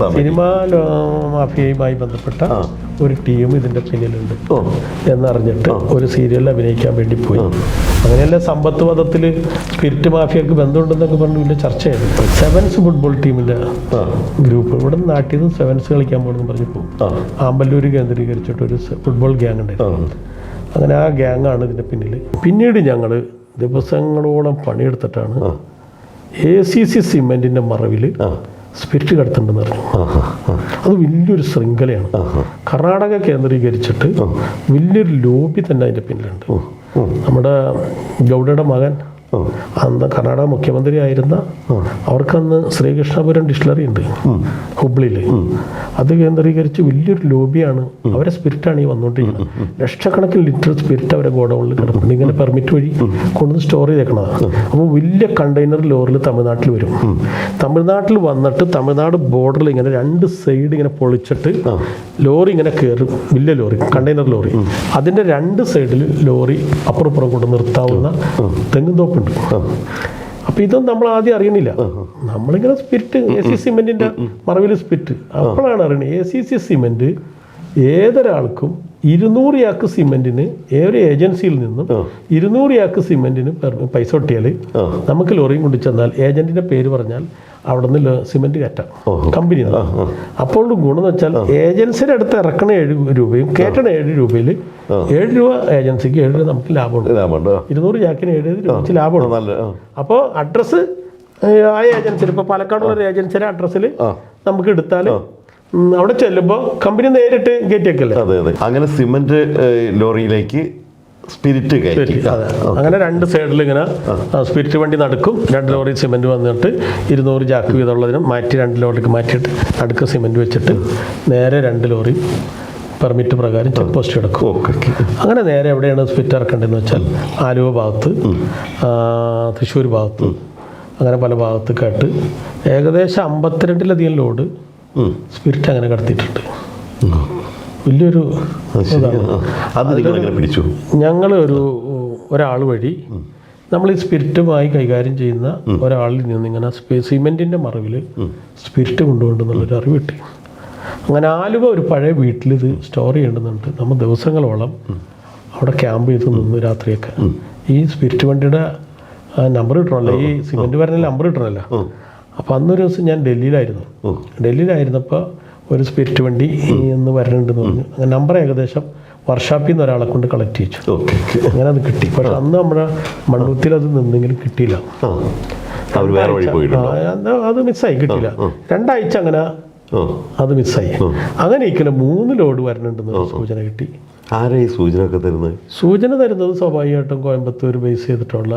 Cinema മാഫിയയുമായി ബന്ധപ്പെട്ട ഒരു team ഇതിന്റെ പിന്നിലുണ്ട് എന്നറിഞ്ഞിട്ട് ഒരു സീരിയലിൽ അഭിനയിക്കാൻ വേണ്ടി പോയി. അങ്ങനെയല്ല സമ്പത്ത് പദത്തിൽ സ്പിരിറ്റ് മാഫിയക്ക് ബന്ധമുണ്ടെന്നൊക്കെ പറഞ്ഞു വലിയ ചർച്ചയായിരുന്നു. സെവൻസ് ഫുട്ബോൾ ടീമിന്റെ ഗ്രൂപ്പ്. ഇവിടെ നാട്ടിൽ നിന്ന് സെവൻസ് കളിക്കാൻ പോകണമെന്ന് പറഞ്ഞു പോകും. ആമ്പല്ലൂർ കേന്ദ്രീകരിച്ചിട്ട് ഒരു ഫുട്ബോൾ ഗ്യാങ് ഉണ്ടായിരുന്നു. അങ്ങനെ ആ ഗ്യാങ്ങാണ് ഇതിന്റെ പിന്നിൽ പിന്നീട് ഞങ്ങൾ ദിവസങ്ങളോളം പണിയെടുത്തിട്ടാണ്. എ സി സി സിമെന്റിന്റെ മറവിൽ സ്പിരിറ്റ് കടത്തുണ്ടെന്ന് പറഞ്ഞു. അത് വലിയൊരു ശൃംഖലയാണ്. കർണാടക കേന്ദ്രീകരിച്ചിട്ട് വലിയൊരു ലോബി തന്നെ അതിന്റെ പിന്നിലുണ്ട്. നമ്മുടെ ഗൗഡയുടെ മകൻ അന്ന് കർണാടക മുഖ്യമന്ത്രി ആയിരുന്ന അവർക്കന്ന് ശ്രീകൃഷ്ണപുരം ഡിസ്റ്റിലറി ഉണ്ട്. ഹുബ്ലിയിൽ അത് കേന്ദ്രീകരിച്ച് വലിയൊരു ലോബിയാണ്. അവരെ സ്പിരിറ്റാണ് ഈ വന്നുകൊണ്ടിരിക്കുന്നത് ലക്ഷക്കണക്കിന് ലിറ്റർ സ്പിരിറ്റ് അവരെ ഗോഡൗണിൽ കിടപ്പുണ്ട്. ഇങ്ങനെ പെർമിറ്റ് വഴി കൊണ്ടുവന്ന് സ്റ്റോർ ചെയ്തേക്കണതാണ് അപ്പോൾ വലിയ കണ്ടെയ്നർ ലോറിൽ തമിഴ്നാട്ടിൽ വരും. തമിഴ്നാട്ടിൽ വന്നിട്ട് തമിഴ്നാട് ബോർഡറിൽ ഇങ്ങനെ രണ്ട് സൈഡ് ഇങ്ങനെ പൊളിച്ചിട്ട് ലോറി ഇങ്ങനെ കയറും വലിയ ലോറി കണ്ടെയ്നർ ലോറി. അതിന്റെ രണ്ട് സൈഡിൽ ലോറി അപ്പുറപ്പുറം കൊണ്ട് നിർത്താവുന്ന തെങ്ങും തോപ്പുണ്ട് അപ്പൊ ഇതൊന്നും നമ്മൾ ആദ്യം അറിയണില്ല. നമ്മളിങ്ങനെ സ്പിരിറ്റ് എ സി സിമെന്റിന്റെ മറവിൽ സ്പിരിറ്റ് അപ്പോഴാണ് അറിയണത് എ സി സി സിമെന്റ് ഏതൊരാൾക്കും ഇരുന്നൂറ് യാക്ക് സിമെന്റിന് ഏതൊരു ഏജൻസിയിൽ നിന്നും ഇരുന്നൂറ് യാക്ക് സിമെന്റിന് പൈസ ഒട്ടിയാൽ നമുക്ക് ലോറിയും കൊണ്ട് ചെന്നാൽ ഏജന്റിന്റെ പേര് പറഞ്ഞാൽ അവിടെ നിന്ന് സിമെന്റ് കയറ്റാം. കമ്പനി അപ്പോൾ ഗുണം എന്ന് വെച്ചാൽ ഏജൻസിയുടെ അടുത്ത് ഇറക്കണ ഏഴ് രൂപയും കയറ്റണ ഏഴ് രൂപയിൽ ഏഴ് രൂപ ഏജൻസിക്ക് ഏഴ് രൂപ നമുക്ക് ലാഭമുണ്ട്. ഇരുന്നൂറ് ചാക്കിന് ഏഴ് രൂപ വെച്ച് ലാഭമുണ്ട്. അപ്പോൾ അഡ്രസ്സ് ആ ഏജൻസിയിൽ ഇപ്പോൾ പാലക്കാടുള്ള ഒരു ഏജൻസിയുടെ അഡ്രസ്സിൽ നമുക്ക് എടുത്താൽ അവിടെ ചെല്ലുമ്പോൾ കമ്പനി നേരിട്ട് കയറ്റിയേക്കല്ലേ? അതെ അതെ. അങ്ങനെ സിമന്റ് ലോറിയിലേക്ക് സ്പിരിറ്റ് കയറ്റി. അങ്ങനെ രണ്ട് സൈഡിൽ ഇങ്ങനെ സ്പിരിറ്റ് വണ്ടി നടക്കും. രണ്ട് ലോറി സിമെന്റ് വന്നിട്ട് ഇരുന്നൂറ് ചാക്ക് വീതമുള്ളതിനും മാറ്റി രണ്ട് ലോറിക്ക് മാറ്റിയിട്ട് അടുക്ക സിമെന്റ് വെച്ചിട്ട് നേരെ രണ്ട് ലോറി പെർമിറ്റ് പ്രകാരം ചെക്ക് പോസ്റ്റ് എടുക്കും. ഓക്കെ അങ്ങനെ നേരെ എവിടെയാണ് സ്പിറ്റ് ഇറക്കേണ്ടതെന്ന് വെച്ചാൽ ആലുവ ഭാഗത്ത് തൃശ്ശൂർ ഭാഗത്ത് അങ്ങനെ പല ഭാഗത്തേക്കായിട്ട് ഏകദേശം അമ്പത്തിരണ്ടിലധികം ലോഡ് സ്പിരിറ്റ് അങ്ങനെ കടത്തിയിട്ടുണ്ട്. വലിയൊരു അത് പിടിച്ചു? ഞങ്ങൾ ഒരു ഒരാൾ വഴി നമ്മൾ ഈ സ്പിരിറ്റുമായി കൈകാര്യം ചെയ്യുന്ന ഒരാളിൽ നിന്ന് ഇങ്ങനെ സിമെന്റിന്റെ മറവിൽ സ്പിരിറ്റ് കൊണ്ടുപോകുന്നുള്ളൊരു അറിവ് കിട്ടി. അങ്ങനെ ആലുവ ഒരു പഴയ വീട്ടിൽ ഇത് സ്റ്റോർ ചെയ്യേണ്ടതുണ്ട്. നമ്മൾ ദിവസങ്ങളോളം അവിടെ ക്യാമ്പ് ചെയ്ത് നിന്ന് രാത്രിയൊക്കെ. ഈ സ്പിരിറ്റ് വണ്ടിയുടെ നമ്പർ കിട്ടണമല്ലോ ഈ സിമെന്റ് വരുന്ന നമ്പർ കിട്ടണമല്ലോ അപ്പം അന്നൊരു ദിവസം ഞാൻ ഡൽഹിയിലായിരുന്നു. ഡൽഹിയിലായിരുന്നപ്പോൾ ഒരു സ്പിരിറ്റ് വണ്ടി ഇന്ന് വരണുണ്ടെന്ന് പറഞ്ഞു. അങ്ങനെ നമ്പർ ഏകദേശം വർഷാപ്പിൽ നിന്ന് ഒരാളെ കൊണ്ട് കളക്ട് ചെയ്യിച്ചു ഓക്കെ അങ്ങനെ അത് കിട്ടി. പക്ഷെ അന്ന് നമ്മുടെ മണ്ണൂത്തിൽ അത് നിന്നെങ്കിലും കിട്ടിയില്ല. അത് മിസ്സായി കിട്ടിയില്ല. രണ്ടാഴ്ച അങ്ങനെ അത് മിസ്സായി. അങ്ങനെ ഇരിക്കുന്ന മൂന്ന് ലോഡ് വരണുണ്ടെന്ന് സൂചന കിട്ടി. ആരാ ഈ സൂചന ഒക്കെ തരുന്നത്? സൂചന തരുന്നത് സ്വാഭാവികമായിട്ടും കോയമ്പത്തൂർ ബേസ് ചെയ്തിട്ടുള്ള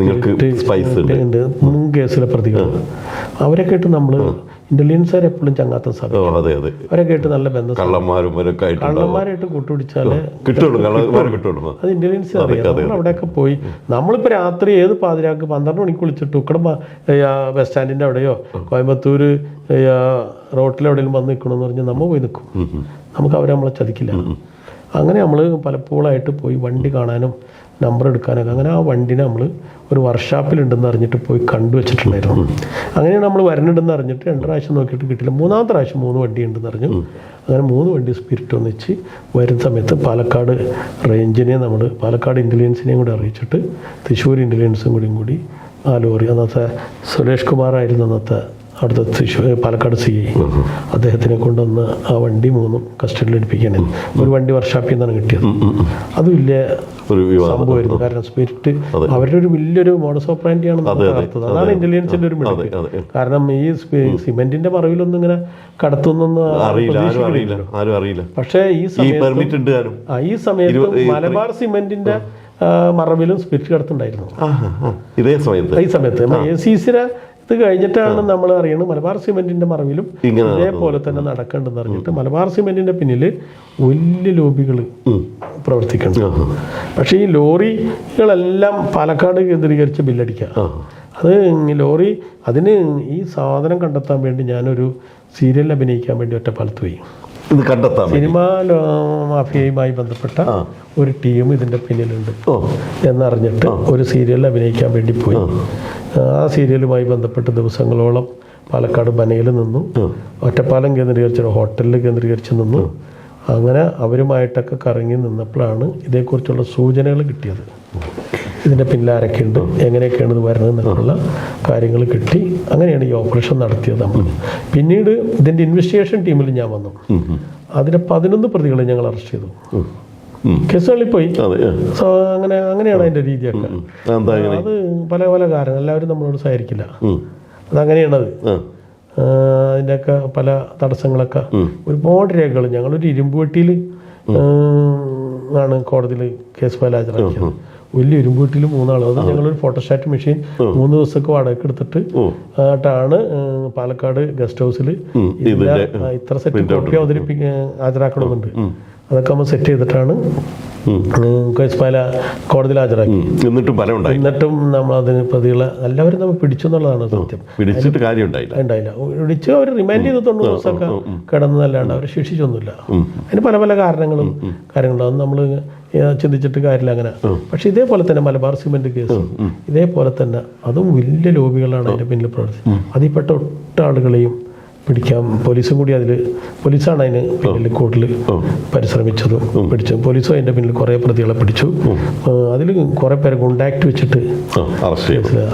നിങ്ങൾക്ക് സ്പൈസ് ഉണ്ട്. കേസിലെ പ്രതികൾ അവരെ കേട്ട് നമ്മൾ ഇന്റലിജൻസുകാർ എപ്പോഴും ചങ്ങാത്ത അവരെ കേട്ട് നല്ല ബന്ധം കള്ളന്മാരും കള്ളന്മാരായിട്ട് കൂട്ടുപിടിച്ചാൽ കിട്ടുള്ളൂ. അത് ഇന്റലിജൻസ് അറിയാം. അവിടെയൊക്കെ പോയി നമ്മളിപ്പോൾ രാത്രി ഏത് പാതിരാക്ക് പന്ത്രണ്ട് മണിക്ക് വിളിച്ചിട്ട് ഇക്കടം ബസ് സ്റ്റാൻഡിന്റെ അവിടെയോ കോയമ്പത്തൂർ റോട്ടിലെവിടെയും വന്ന് നിൽക്കണമെന്ന് പറഞ്ഞാൽ നമ്മൾ പോയി നിൽക്കും നമുക്ക് അവരെ നമ്മളെ ചതിക്കില്ല. അങ്ങനെ നമ്മൾ പലപ്പോഴായിട്ട് പോയി വണ്ടി കാണാനും നമ്പർ എടുക്കാനൊക്കെ. അങ്ങനെ ആ വണ്ടിനെ നമ്മൾ ഒരു വർക്ക്ഷോപ്പിലുണ്ടെന്ന് അറിഞ്ഞിട്ട് പോയി കണ്ടു വെച്ചിട്ടുണ്ടായിരുന്നു. അങ്ങനെയാണ് നമ്മൾ വരണുണ്ടെന്ന് അറിഞ്ഞിട്ട് രണ്ട് പ്രാവശ്യം നോക്കിയിട്ട് കിട്ടില്ല. മൂന്നാമത്തെ പ്രാവശ്യം മൂന്ന് വണ്ടി ഉണ്ടെന്ന് അറിഞ്ഞു. അങ്ങനെ മൂന്ന് വണ്ടി സ്പിരിറ്റ് ഒന്നിച്ച് വരുന്ന സമയത്ത് പാലക്കാട് റേഞ്ചിനെ നമ്മൾ പാലക്കാട് ഇന്റലിജൻസിനെയും കൂടി അറിയിച്ചിട്ട് തൃശ്ശൂർ ഇന്റലിജൻസും കൂടിയും കൂടി ആ ലോറി അന്നത്തെ സുരേഷ് കുമാറായിരുന്നു അന്നത്തെ അവിടുത്തെ തൃശ്ശൂർ പാലക്കാട് സി ഐ. അദ്ദേഹത്തിനെ കൊണ്ടുവന്ന് ആ വണ്ടി മൂന്നും കസ്റ്റഡിയിൽ എടുപ്പിക്കുകയാണ് ഒരു വണ്ടി വർക്ക്ഷോപ്പിൽ നിന്നാണ് കിട്ടിയത്. അത് വലിയ സംഭവമായിരുന്നു. കാരണം സ്പിരിറ്റ് അവരുടെ ഒരു വലിയൊരു മോഡസ് അതെ, നടത്തത് അതാണ് ഇന്റലിജൻസിന്റെ ഒരു മിടുക്ക്. കാരണം ഈ സിമെന്റിന്റെ മറവിലൊന്നും ഇങ്ങനെ കടത്തുന്നൊന്നും അറിയില്ല. പക്ഷേ ഈ സമയത്ത് ഈ സമയത്ത് മലബാർ സിമെന്റിന്റെ മറവിലും സ്പിരിറ്റ് കടത്തുണ്ടായിരുന്നു. ഇതേ സമയത്ത്. ഈ സമയത്ത്. എ സി സിയുടെ ഇത് കഴിഞ്ഞിട്ടാണ് നമ്മൾ അറിയുന്നത് മലബാർ സിമെന്റിന്റെ മറവിലും ഇതേപോലെ തന്നെ നടക്കേണ്ടെന്ന് അറിഞ്ഞിട്ട് മലബാർ സിമെന്റിന്റെ പിന്നിൽ വലിയ ലോബികൾ പ്രവർത്തിക്കുന്നുണ്ട്. പക്ഷേ ഈ ലോറികളെല്ലാം പാലക്കാട് കേന്ദ്രീകരിച്ച് ബില്ലടിക്കുക അത് ലോറി അതിന് ഈ സാധനം കണ്ടെത്താൻ വേണ്ടി ഞാനൊരു സീരിയലിൽ അഭിനയിക്കാൻ വേണ്ടി ഒറ്റപ്പാലത്ത് പോയി. ഇത്. സിനിമാ മാഫിയയുമായി ബന്ധപ്പെട്ട ഒരു ടീം ഇതിന്റെ പിന്നിലുണ്ട് എന്നറിഞ്ഞിട്ട് ഒരു സീരിയലിൽ അഭിനയിക്കാൻ വേണ്ടി പോയി. ആ സീരിയലുമായി ബന്ധപ്പെട്ട് ദിവസങ്ങളോളം പാലക്കാട് ബനയിൽ നിന്നു. ഒറ്റപ്പാലം കേന്ദ്രീകരിച്ച ഹോട്ടലിൽ കേന്ദ്രീകരിച്ച് നിന്നു. അങ്ങനെ അവരുമായിട്ടൊക്കെ കറങ്ങി നിന്നപ്പോഴാണ് ഇതേക്കുറിച്ചുള്ള സൂചനകൾ കിട്ടിയത്. ഇതിന്റെ പിന്നിൽ ആരൊക്കെയുണ്ട് എങ്ങനെയൊക്കെയാണ് ഇത് വരുന്നത് എന്നുള്ള കാര്യങ്ങൾ കിട്ടി. അങ്ങനെയാണ് ഈ ഓപ്പറേഷൻ നടത്തിയത്. നമ്മൾ പിന്നീട് ഇതിന്റെ ഇൻവെസ്റ്റിഗേഷൻ ടീമിൽ ഞാൻ വന്നു. അതിലെ പതിനൊന്ന് പ്രതികളെ ഞങ്ങൾ അറസ്റ്റ് ചെയ്തു. കേസുകളിൽ പോയി. അങ്ങനെ അങ്ങനെയാണ് അതിന്റെ രീതിയൊക്കെ. അത് പല പല കാരണം എല്ലാവരും നമ്മളോട് സഹകരിക്കില്ല. അതങ്ങനെയാണത്. അതിന്റെയൊക്കെ പല തടസ്സങ്ങളൊക്കെ. ഒരുപാട് രേഖകൾ. ഞങ്ങളൊരു ഇരുമ്പ് വെട്ടിയിൽ ആണ് കോടതിയിൽ കേസ് ഫയൽ ഹാജരാക്കിയത് വലിയ ഇരുമ്പ് വെട്ടിയിൽ മൂന്നാൾ അത് ഞങ്ങളൊരു ഫോട്ടോസ്റ്റാറ്റ് മെഷീൻ മൂന്ന് ദിവസമൊക്കെ വാടകയ്ക്ക് എടുത്തിട്ട്. ആയിട്ടാണ് പാലക്കാട് ഗസ്റ്റ് ഹൗസിൽ ഇത്ര സെറ്റ് കോപ്പി അവതരിപ്പിക്കാൻ ഹാജരാക്കണമെന്നുണ്ട്. അതൊക്കെ നമ്മൾ സെറ്റ് ചെയ്തിട്ടാണ് ഉം. ഉം, കേസ് ഫയൽ കോടതിയിൽ ഹാജരാക്കി. എന്നിട്ടും ഫലം ഉണ്ടായി എന്നിട്ടും നമ്മൾ അതിന് പ്രതികളെ എല്ലാവരും നമ്മൾ പിടിച്ചു എന്നുള്ളതാണ് സത്യം. പിടിച്ചിട്ട് കാര്യം ഉണ്ടായില്ല ഉണ്ടായില്ല. പിടിച്ച് അവർ റിമാൻഡ് ചെയ്ത് തൊണ്ണൂറ് ദിവസമൊക്കെ കിടന്നതല്ലാണ്ട് അവർ ശിക്ഷിച്ചൊന്നുമില്ല. അതിന് പല പല കാരണങ്ങളും കാര്യങ്ങളും. അത് നമ്മൾ ചിന്തിച്ചിട്ട് കാര്യമില്ല അങ്ങനെ. പക്ഷെ ഇതേപോലെ തന്നെ മലബാർ സിമെന്റ് കേസ് ഇതേപോലെ തന്നെ അതും വലിയ ലോബികളാണ് അതിന്റെ പിന്നിൽ പ്രവർത്തിച്ചത്. അതിൽപ്പെട്ട ഒട്ട ആളുകളെയും പിടിക്കാൻ പോലീസും കൂടി അതിൽ പോലീസാണ് അതിന് പിന്നിൽ കൂടുതൽ പരിശ്രമിച്ചതും പിടിച്ചു പോലീസും അതിന്റെ പിന്നിൽ കുറേ പ്രതികളെ പിടിച്ചു. അതിൽ കുറേ പേരെ കോണ്ടാക്ട് വെച്ചിട്ട്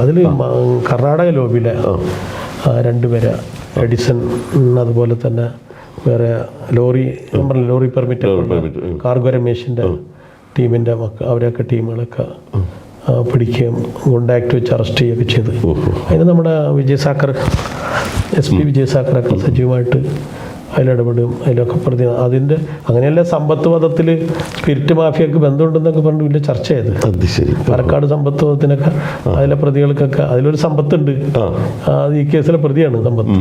അതിൽ കർണാടക ലോബിയിലെ രണ്ടുപേരെ എഡിസൺ അതുപോലെ തന്നെ വേറെ ലോറി ലോറി പെർമിറ്റ് കാർഗോ രമേശിന്റെ ടീമിന്റെ മക്ക അവരൊക്കെ ടീമുകളൊക്കെ പിടിക്കുകയും കോണ്ടാക്ട് വെച്ച് അറസ്റ്റ് ചെയ്യുകയൊക്കെ ചെയ്ത്. അതിന് നമ്മുടെ വിജയ് സാക്കർ എസ് പി വിജയ് സാക്കറൊക്കെ സജീവമായിട്ട് അതിലിടപെടും അതിലൊക്കെ പ്രതി അതിന്റെ അങ്ങനെയല്ല സമ്പത്ത് പദത്തിൽ സ്പിരിറ്റ് മാഫിയക്ക് ബന്ധമുണ്ടെന്നൊക്കെ പറഞ്ഞു വലിയ ചർച്ച ചെയ്ത് അത് ശരി. പാലക്കാട് സമ്പത്ത് പദത്തിനൊക്കെ അതിലെ പ്രതികൾക്കൊക്കെ അതിലൊരു സമ്പത്തുണ്ട്. അത് ഈ കേസിലെ പ്രതിയാണ് സമ്പത്ത്.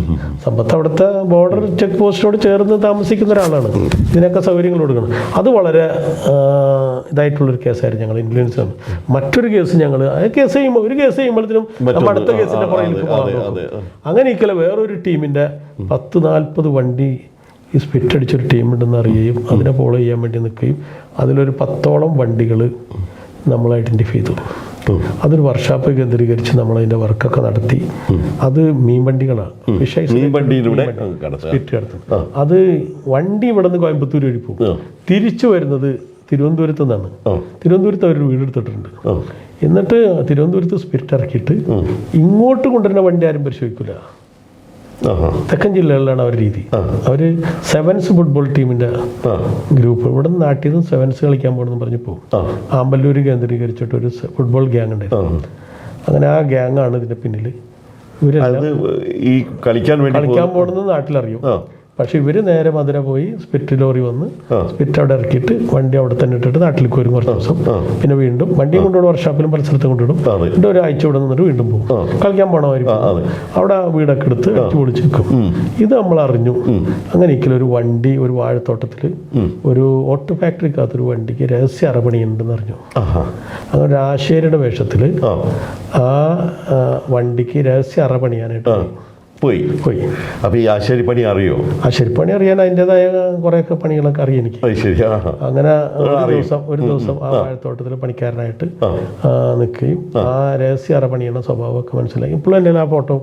സമ്പത്ത് അവിടുത്തെ ബോർഡർ ചെക്ക് പോസ്റ്റിനോട് ചേർന്ന് താമസിക്കുന്ന ഒരാളാണ്. ഇതിനൊക്കെ സൗകര്യങ്ങൾ കൊടുക്കണം. അത് വളരെ ഇതായിട്ടുള്ളൊരു കേസായിരുന്നു ഞങ്ങൾ ഇൻഫ്ലുവൻസ് ആണ് മറ്റൊരു കേസ് ഞങ്ങൾ കേസ് ചെയ്യുമ്പോൾ ഒരു കേസ് ചെയ്യുമ്പോഴത്തേനും നമ്മൾ അടുത്ത കേസിന്റെ പുറകിലേക്ക്. അങ്ങനെ ഇക്കല വേറൊരു ടീമിന്റെ പത്ത് നാൽപ്പത് വണ്ടി ഈ സ്പിറ്റ് അടിച്ചൊരു ടീമുണ്ടെന്ന് അറിയുകയും അതിനെ ഫോളോ ചെയ്യാൻ വേണ്ടി നിൽക്കുകയും അതിലൊരു പത്തോളം വണ്ടികൾ നമ്മൾ ഐഡന്റിഫൈ ചെയ്തു. അതൊരു വർക്ക്ഷോപ്പ് കേന്ദ്രീകരിച്ച് നമ്മൾ അതിന്റെ വർക്കൊക്കെ നടത്തി. അത് മീൻ വണ്ടികളാണ്. ഫിഷ് സ്പിറ്റ് കടത്തും. അത് വണ്ടി ഇവിടെ നിന്ന് കോയമ്പത്തൂർ വഴി പോകും തിരിച്ചു വരുന്നത് തിരുവനന്തപുരത്ത് നിന്നാണ്. തിരുവനന്തപുരത്ത് അവർ വീടെടുത്തിട്ടുണ്ട് എന്നിട്ട് തിരുവനന്തപുരത്ത് സ്പിരിറ്റ് ഇറക്കിയിട്ട് ഇങ്ങോട്ട് കൊണ്ടുവരുന്ന വണ്ടി ആരും പരിശോധിക്കില്ല തെക്കൻ ജില്ലകളിലാണ് അവർ രീതി. അവർ സെവൻസ് ഫുട്ബോൾ ടീമിന്റെ ആ ഗ്രൂപ്പ് ഇവിടെ നിന്ന് നാട്ടിൽ നിന്ന് സെവൻസ് കളിക്കാൻ പോകണമെന്ന് പറഞ്ഞ് പോകും ആമ്പല്ലൂർ കേന്ദ്രീകരിച്ചിട്ട് ഒരു ഫുട്ബോൾ ഗ്യാങ് ഉണ്ടായിരുന്നു. അങ്ങനെ ആ ഗ്യാങ് ആണ് ഇതിന്റെ പിന്നിൽ ഇവരെല്ലാം ഈ കളിക്കാൻ വേണ്ടി കളിക്കാൻ പോകണമെന്ന് നാട്ടിലറിയും. പക്ഷെ ഇവർ നേരെ മധുര പോയി സ്പിറ്റ് ലോറി വന്ന് സ്പിറ്റ് അവിടെ ഇറക്കിയിട്ട് വണ്ടി അവിടെ തന്നെ ഇട്ടിട്ട് നാട്ടിലേക്ക് വരും കുറച്ച് ദിവസം. പിന്നെ വീണ്ടും വണ്ടി കൊണ്ടുപോകും വർഷാപ്പിലും പല സ്ഥലത്തും കൊണ്ടുവിടും. എന്നിട്ട് ഒരാഴ്ച ഇവിടെ നിന്നിട്ട് വീണ്ടും പോകും. കളിക്കാൻ പോണമായിരിക്കും. അവിടെ വീടൊക്കെ എടുത്ത് പൊളിച്ച് വെക്കും ഇത് നമ്മൾ അറിഞ്ഞു. അങ്ങനെ ഇരിക്കലും ഒരു വണ്ടി ഒരു വാഴത്തോട്ടത്തിൽ ഒരു ഓട്ടോ ഫാക്ടറിക്കകത്തൊരു വണ്ടിക്ക് രഹസ്യ അറപണിയുണ്ടെന്ന് അറിഞ്ഞു. അങ്ങനെ ഒരു ആശേരിയുടെ വേഷത്തിൽ ആ. വണ്ടിക്ക് രഹസ്യ അറപണിയാനായിട്ട് പോയി പോയി. അപ്പൊ ഈ ആശാരിപ്പണി അറിയോ? ആശാരിപ്പണി അറിയാൻ അതിന്റെതായ കുറേയൊക്കെ പണികളൊക്കെ അറിയാം എനിക്ക്. അത് ശരി അങ്ങനെ ഒരു ദിവസം ഒരു ദിവസം ആ വാഴത്തോട്ടത്തിൽ പണിക്കാരനായിട്ട് നിൽക്കുകയും ആ. രഹസ്യ അറ പണിയുന്ന സ്വഭാവമൊക്കെ മനസ്സിലായി. ഇപ്പോഴും എന്റെ ആ ഫോട്ടോ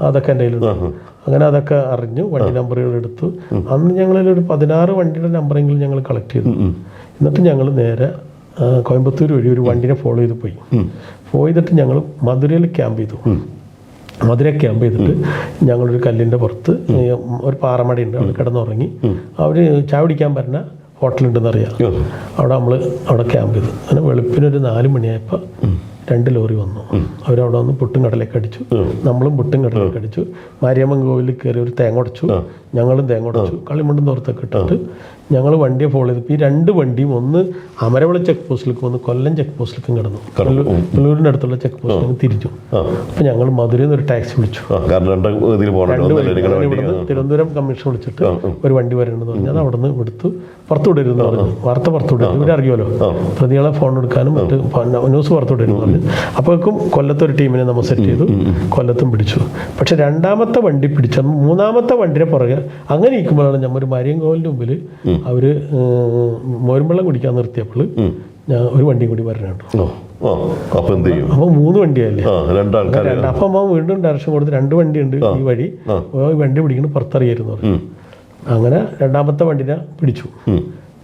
അതൊക്കെ എന്റെ കയ്യിലുണ്ട്. അങ്ങനെ അതൊക്കെ അറിഞ്ഞു വണ്ടി നമ്പറുകൾ എടുത്തു. അന്ന് ഞങ്ങളൊരു ഒരു പതിനാറ് വണ്ടിയുടെ നമ്പറെങ്കിലും ഞങ്ങൾ കളക്ട് ചെയ്തു. എന്നിട്ട് ഞങ്ങൾ നേരെ കോയമ്പത്തൂർ വഴി ഒരു വണ്ടിനെ ഫോളോ ചെയ്ത് പോയി. പോയിട്ട് ഞങ്ങൾ മധുരയിൽ ക്യാമ്പ് ചെയ്തു. മധുര ക്യാമ്പ് ചെയ്തിട്ട് ഞങ്ങളൊരു കല്ലിന്റെ പുറത്ത് ഒരു പാറമടയുണ്ട് അവിടെ കിടന്നുറങ്ങി. അവർ ചായ കുടിക്കാൻ പറഞ്ഞ ഹോട്ടലുണ്ടെന്നറിയാം. അവിടെ നമ്മൾ അവിടെ ക്യാമ്പ് ചെയ്തു. അങ്ങനെ വെളുപ്പിനൊരു നാല് മണിയായപ്പോൾ രണ്ട് ലോറി വന്നു. അവരവിടെ വന്ന് പുട്ടും കടലൊക്കെ അടിച്ചു. നമ്മളും പുട്ടും കടലൊക്കെ അടിച്ചു. മാരിയമ്മൻ കോവിലിൽ കയറി ഒരു തേങ്ങ ഞങ്ങളും തേങ്ങ ഉടച്ചു. കളിമണ്ടും തോർത്തൊക്കെ ഇട്ടിട്ട് ഞങ്ങൾ വണ്ടിയെ ഫോളോ ചെയ്തപ്പോൾ ഈ രണ്ട് വണ്ടിയും ഒന്ന് അമരവള ചെക്ക് പോസ്റ്റിലേക്കും ഒന്ന് കൊല്ലം ചെക്ക് പോസ്റ്റിലേക്കും കിടന്നു. കൊല്ലൂരിന്റെ അടുത്തുള്ള ചെക്ക് പോസ്റ്റിലേക്ക് തിരിച്ചു. അപ്പം ഞങ്ങൾ മധുരയിൽ നിന്ന് ഒരു ടാക്സി വിളിച്ചു. തിരുവനന്തപുരം കമ്മീഷൻ വിളിച്ചിട്ട് ഒരു വണ്ടി വരണമെന്ന് പറഞ്ഞു. അത് അവിടെ നിന്ന് എടുത്തു പുറത്തുവിടരുതെന്ന് പറഞ്ഞു. വാർത്ത പുറത്തുവിടരുത്. ഇവരറിയുമല്ലോ പ്രതികളെ ഫോൺ എടുക്കാനും മറ്റ് ന്യൂസ് പുറത്തു വിടരുതെന്ന് പറഞ്ഞു അപ്പോഴേക്കും കൊല്ലത്തൊരു ടീമിനെ നമ്മൾ സെറ്റ് ചെയ്തു. കൊല്ലത്തും പിടിച്ചു. പക്ഷെ രണ്ടാമത്തെ വണ്ടി പിടിച്ച മൂന്നാമത്തെ വണ്ടിയുടെ പുറകെ അങ്ങനെ ഇരിക്കുമ്പോഴാണ് നമ്മൾ ഒരു മരിയം കോവിലിന്റെ മുമ്പിൽ അവർ മോരുംവെള്ളം കുടിക്കാൻ നിർത്തിയപ്പോൾ ഞാൻ ഒരു വണ്ടിയും കൂടി വരണുണ്ട് അപ്പൊ എന്ത് ചെയ്യും? മൂന്ന് വണ്ടിയല്ലേ? രണ്ടാൾക്കാർ അപ്പം അവൻ വീണ്ടും ഡയറക്ഷൻ കൊടുത്ത് രണ്ട് വണ്ടി ഉണ്ട് ഈ വഴി. വണ്ടി പിടിക്കണം പുറത്തറിയായിരുന്നു അങ്ങനെ രണ്ടാമത്തെ വണ്ടിനെ പിടിച്ചു.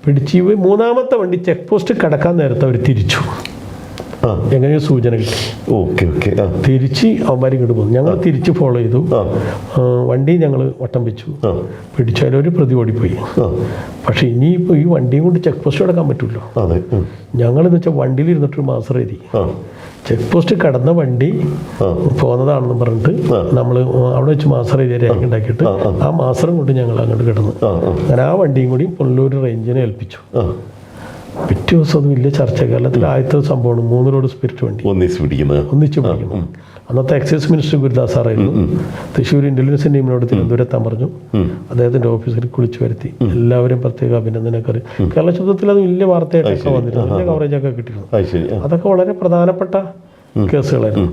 പിടിച്ച് മൂന്നാമത്തെ വണ്ടി ചെക്ക് പോസ്റ്റ് കടക്കാൻ നേരത്തെ അവർ തിരിച്ചു. എങ്ങനെയോ സൂചന? കിട്ടി ഓക്കെ ഓക്കെ തിരിച്ച് അവന്മാർ ഇങ്ങോട്ട് പോകുന്നു ഞങ്ങൾ തിരിച്ച് ഫോളോ ചെയ്തു. വണ്ടി ഞങ്ങൾ വട്ടം വെച്ചു. പിടിച്ചാലും ഒരു പ്രതി ഓടിപ്പോയി. പക്ഷെ ഇനിയിപ്പോൾ ഈ വണ്ടിയും കൊണ്ട് ചെക്ക് പോസ്റ്റ് കിടക്കാൻ പറ്റുമല്ലോ. ഞങ്ങളെന്ന് വെച്ചാൽ വണ്ടിയിൽ ഇരുന്നിട്ടൊരു മാസം എഴുതി. ചെക്ക് പോസ്റ്റ് കടന്ന വണ്ടി പോകുന്നതാണെന്ന് പറഞ്ഞിട്ട് നമ്മൾ അവിടെ വെച്ച് മാസ്റ്റർ എഴുതിയ രേഖ ഉണ്ടാക്കിയിട്ട് ആ, മാസ്റ്ററും കൊണ്ട് ഞങ്ങൾ അങ്ങോട്ട് കിടന്നു. അങ്ങനെ ആ വണ്ടിയും കൂടി പുള്ളൂർ റേഞ്ചിനെ ഏൽപ്പിച്ചു. പിറ്റേ ദിവസം ഒന്നും വലിയ ചർച്ച കേരളത്തിൽ ആദ്യത്തെ സംഭവമാണ് മൂന്നിലോട് സ്പിരിറ്റ് വണ്ടി. ഒന്നിച്ച് പിടിക്കുന്നത്. ഒന്നിച്ച് പിടിക്കുന്നത് അന്നത്തെ എക്സൈസ് മിനിസ്റ്റർ ഗുരുദാസ് സാറായിരുന്നു തൃശ്ശൂർ ഇന്റലിജൻസ് ടീമിനോട് തിരുവനന്തപുരത്താൻ പറഞ്ഞു. അദ്ദേഹത്തിന്റെ ഓഫീസിൽ കുളിച്ചു വരുത്തി. എല്ലാവരും പ്രത്യേക അഭിനന്ദനക്കാർ കേരള ശബ്ദത്തിൽ അത് വലിയ വാർത്തയായിട്ടൊക്കെ വന്നിരുന്നു. വലിയ കവറേജ് ഒക്കെ കിട്ടിയിരുന്നു. അത് അതൊക്കെ വളരെ പ്രധാനപ്പെട്ട കേസുകളായിരുന്നു.